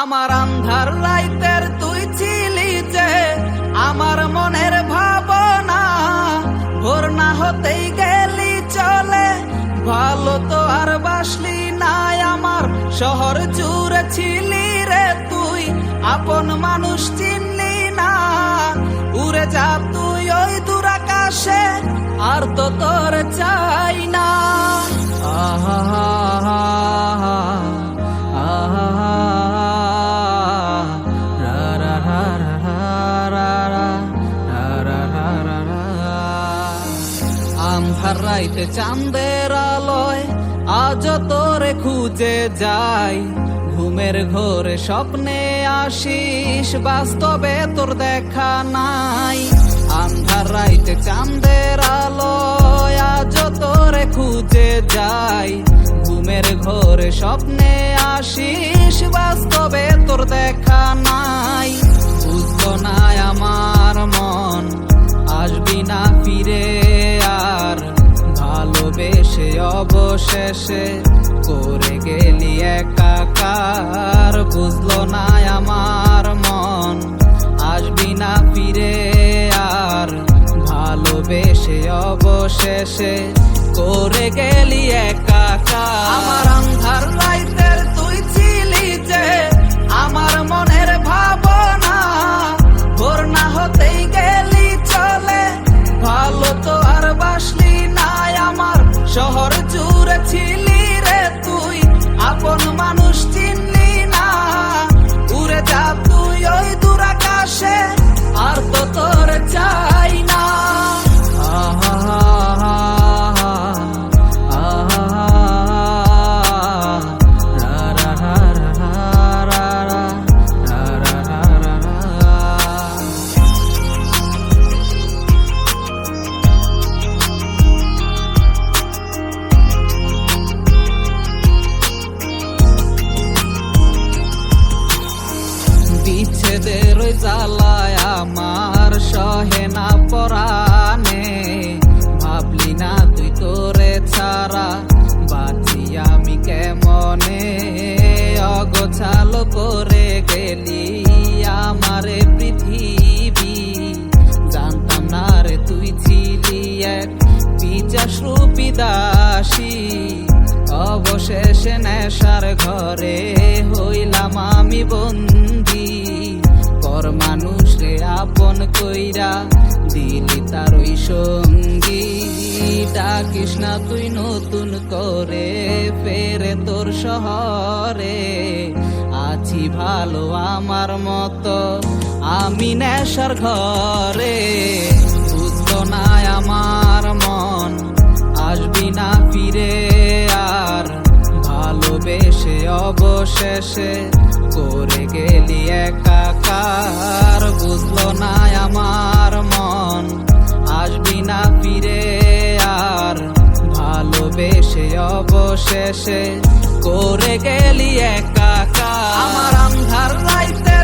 আমার আন্ধার রাইতের তুই ছিলি যে, আমার মনের ভাবনা ভোর না হতেই গেলি চলে। ভালো তো আর বাসলি নাই আমার, শহর জুড়ে ছিলি রে তুই। আপন মানুষ চিনলি না, উড়ে যা তুই ওই দূরাকাশে, আর তো তোর চাই না। রাইতে চাঁদের আলোয়, আজ তোরে খুঁজে যাই। ঘুমের ঘোরে স্বপ্নে আসিস, বাস্তবে তোর দেখা নাই। আন্ধার রাইতে চাঁদের আলোয়, আজ তোরে খুঁজে যাই। ঘুমের ঘোরে স্বপ্নে আসিস, বাস্তবে তোর দেখা নাই। অবশেষে করে গেলি একাকার। বুঝলো না আমার মন, আসবি না ফিরে আর। ভালোবেসে অবশেষে করে গেলি বিচ্ছেদের জ্বালায় আমার সহে না পরানে ভাবলি না তুই তোরে ছাড়া বাঁচি আমি কেমনে? অগোছালো করে গেলি আমারে পৃথিবী। জানতাম না রে তুই ছিলি এক পিচাস রূপী দাসী। অবশেষে নেশার ঘরে হইলাম আমি বন্দি। পর মানুষ রে আপন কইরা দিলি তার ওই সঙ্গী না তুই নতুন করে, ফেরে তোর শহরে। আছি ভালো আমার মতো, আমি নেশার ঘরে। অবশেষে করে গেলি একাকার। বুঝলো না আমার মন, আসবি না ফিরে আর। ভালোবেসে অবশেষে করে গেলি একাকার। আমার আন্ধার রাইতের